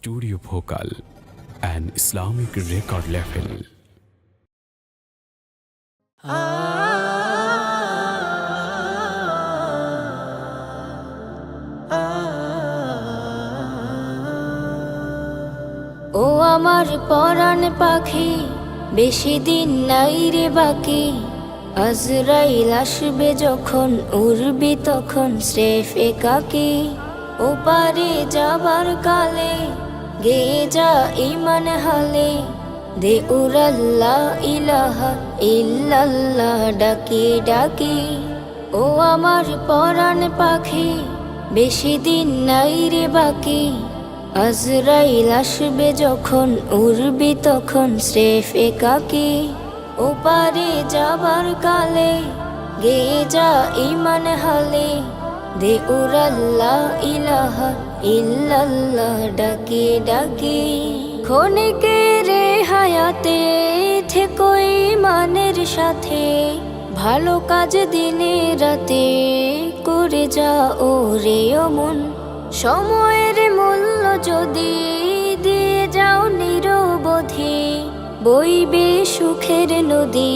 Studio Bhokal, an Islamic record label. ও আমার পরাণ পাখি বেশি দিন নাই রে বাকি আজরাইল আসবে যখন উড়বি তখন স্রেফ একাকি ও পারে যাবার কালে গে যা ইমান হালে, দে উরাল্লাহ ইলাহা ইল্লাল্লাহ ডাকি ডাকি। ও আমার পরাণ পাখি, বেশি দিন নাই রে বাকি। আজরাইল আসবে যখন, উড়বি তখন স্রেফ একাকি। ওপারে যাবার কালে গে যা ইমান হালে দে উরাল্লাহ ইলাহা ইল্লাল্লাহ, ডাকি ডাকি। ক্ষণিকে রে হায়াতে থেকোই মানের সাথে। ভালো কাজ দিনে রাতে, করে যা ও রে অমন সময়ের মূল্য যদি দিয়ে যাও নিরবধি, বইবে সুখের নদী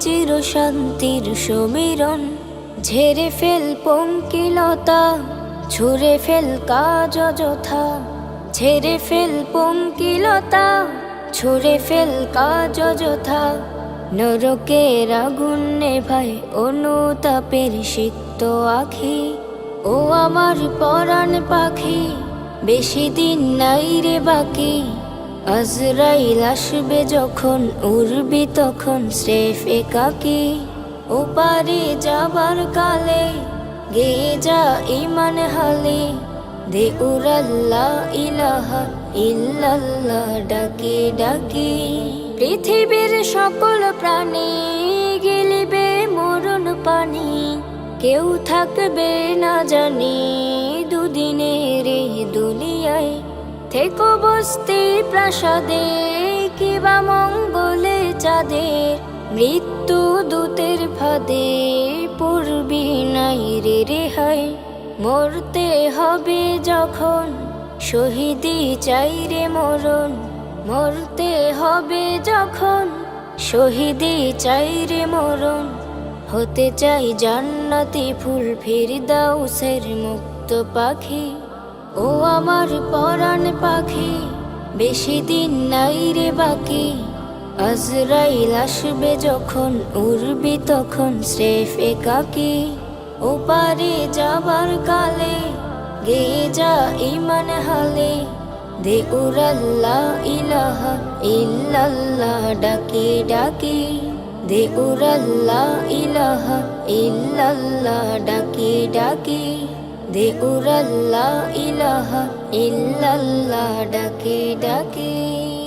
চির শান্তির সমীরণ। ঝেড়ে ফেল পঙ্কিলতা, ছুঁড়ে ফেল কাজ অযথা। ঝেড়ে ফেল পঙ্কিলতা, ছুঁড়ে ফেল কাজ অযথা। নরকের আগুন ভাই অনুতাপের সিক্ত আখি। ও আমার পরাণ পাখি, বেশি দিন নাই রে বাকি। আজরাইল আসবে যখন, উড়বি তখন স্রেফ একাকি। ও পারে যাবার কালে গে যা ইমান হালে। দে উরাল্লাহ ইলাহা ইল্লাল্লাহ, ডাকি ডাকি। পৃথিবীর সকল প্রাণী গেলিবে মরণ পানি। কেউ থাকবে না জানি দুদিনের দুলিয়ায় থেকো বস্তি প্রাসাদে কিবা মঙ্গলে চাঁদের। মৃত্যু দূতের ফাঁদে পড়বি নাই রে রেহাই। মরতে হবে যখন শহীদি চাই রে মরণ। মরতে হবে যখন শহীদি চাই রে মরণ। হতে চাই জান্নাতি ফুল ফিরদাউসের মুক্ত পাখি। ও আমার পরাণ পাখি, বেশি দিন নাই রে বাকি। আজরাইল আসবে যখন, উড়বি তখন স্রেফ একাকি। ও পারে যাবার কালে গে যা ইমান হালে। দে উরাল্লাহ ইলাহা ইল্লাল্লাহ ডাকি ডাকি। দে উরাল্লাহ ইলাহা ইল্লাল্লাহ ডাকি ডাকি। দে উরাল্লাহ ইলাহা ইল্লাল্লাহ ডাকি ডাকি।